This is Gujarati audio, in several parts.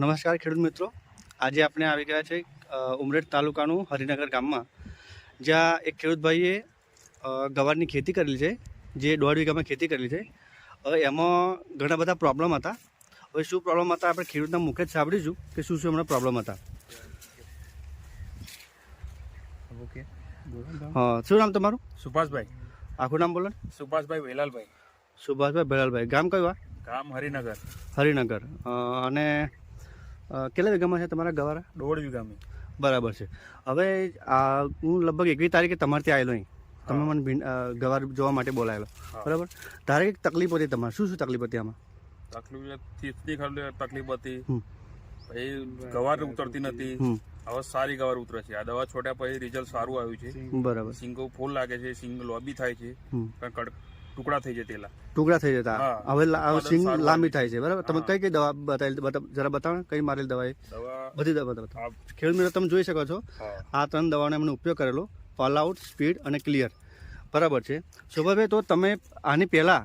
નમસ્કાર ખેડૂત મિત્રો. આજે આપણે આવી ગયા છે ઉમરેઠ તાલુકાનું હરિનગર ગામમાં જ્યાં એક ખેડૂતભાઈએ ગવારની ખેતી કરેલી છે જે દોઢ વીઘામાં ખેતી કરેલી છે. હવે એમાં ઘણા બધા પ્રોબ્લેમ હતા. હવે શું પ્રોબ્લેમ હતા આપણે ખેડૂતના મુખે જ સાંભળીશું કે શું શું એમના પ્રોબ્લેમ હતા. ઓકે. હા શું નામ તમારું? સુભાષભાઈ. આખું નામ બોલો સુભાષભાઈ વેલાલભાઈ. સુભાષભાઈ ભેલાલભાઈ ગામ કયું ગામ હરિનગર. હરિનગર. અને કેટલા વીઘામાં છે તમારા ગવારા? દોઢ વીઘામાં. બરાબર છે. હવે આ હું લગભગ એકવીસ તારીખે તમારે ત્યાં આવેલો અહીં. તમે મને ગવાર જોવા માટે બોલાયેલો. બરાબર? તારે કંઈક તકલીફ હતી તમારે. શું શું તકલીફ હતી આમાં? તકલીફ તકલીફ હતી. પછી ગવાર ઉતરતી નથી હવે સારી ગવાર ઉતરે છે. આ દવા છોટ્યા પછી રિઝલ્ટ સારું આવ્યું છે. બરાબર. સિંગો ફૂલ લાગે છે સિંગ લોબી થાય છે. પણ ટુકડા થઈ જતા ટુકડા થઈ જતા. હવે સિંગ લાંબી થાય છે બરાબર? તમે કઈ કઈ દવા બતાવી જરા બતાવો કઈ મારેલી દવા બધી દવા બતાવો. ખેડૂત મિત્રો તમે જોઈ શકો છો. આ ત્રણ દવાનો એમણે ઉપયોગ કરેલો. ફોલ આઉટ સ્પીડ અને ક્લિયર બરાબર છે? શોભાભાઈ તો તમે આની પહેલાં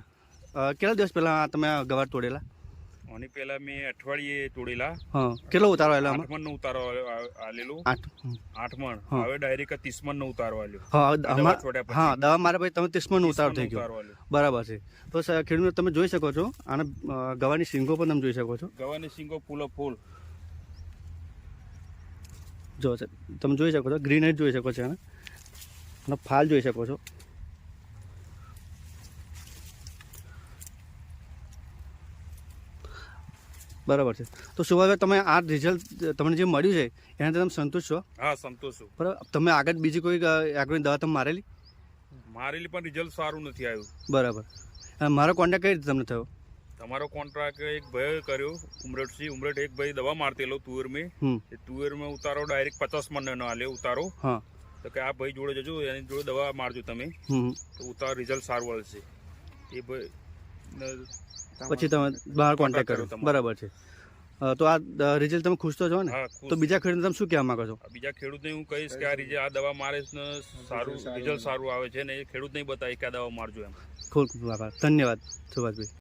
કેટલા દિવસ પહેલાં તમે આ ગવાર તોડેલા? આની પહેલા મેં અઠવાડિયે તોડેલા. હા કેટલો ઉતારો આવેલો આઠ મણ નો ઉતારો આલેલો. આઠ મણ હવે ડાયરેક્ટ ત્રીસમણ નો ઉતારો આલ્યો. હા દવા પછી. હા દવા મારા ભાઈ તમે ત્રીસમણ ઉતાર થઈ ગયો. બરાબર છે. તો ખેડૂત તમે જોઈ શકો છો અને ગવાની સિંગો પણ તમે જોઈ શકો છો. ગવાની સિંગો ફૂલો ફૂલ. જો તમે જોઈ શકો છો ગ્રીનરી જોઈ શકો છો અને ફાલ જોઈ શકો છો. બરાબર છે. તો સુભાષભાઈ તમે આ રિઝલ્ટ તમને જે મળ્યું છે એનાથી તમે સંતુષ્ટ છો? હા સંતોષ છું. બરાબર. તમે આગળ બીજી કોઈ આગળની દવા તમે મારેલી? મારેલી પણ રિઝલ્ટ સારું નથી આવ્યું. બરાબર. મારો કોન્ટેક્ટ કઈ રીતે તમને થયો? તમારો કોન્ટ્રાક્ટ એક ભાઈ કર્યો ઉમરેઠથી ઉમરેઠ એક ભાઈ દવા મારતેલો તુવેર મેં એ તુવેર મેં ઉતારો ડાયરેક્ટ પચાસ મણ નો આલ્યો ઉતારો. હા. તો કે આ ભાઈ જોડે જજો એની જોડે દવા મારજો તમે. તો ઉતાર રિઝલ્ટ સારું આવશે. એ ભાઈ પછી તમે બહાર કોન્ટેક્ટ કર્યો બરાબર છે. તો આ રિઝલ્ટ તમે ખુશ તો છો ને? તો બીજા ખેડૂતને તમે શું કહેવા માંગો છો? બીજા ખેડૂતને હું કહીશ કે આ રીજે આ દવા મારે ને સારું રિઝલ્ટ સારું આવે છે ને એ ખેડૂતને બતાવી કે આ દવા મારજો એમ. ખૂબ ખૂબ આભાર. ધન્યવાદ સુભાષભાઈ.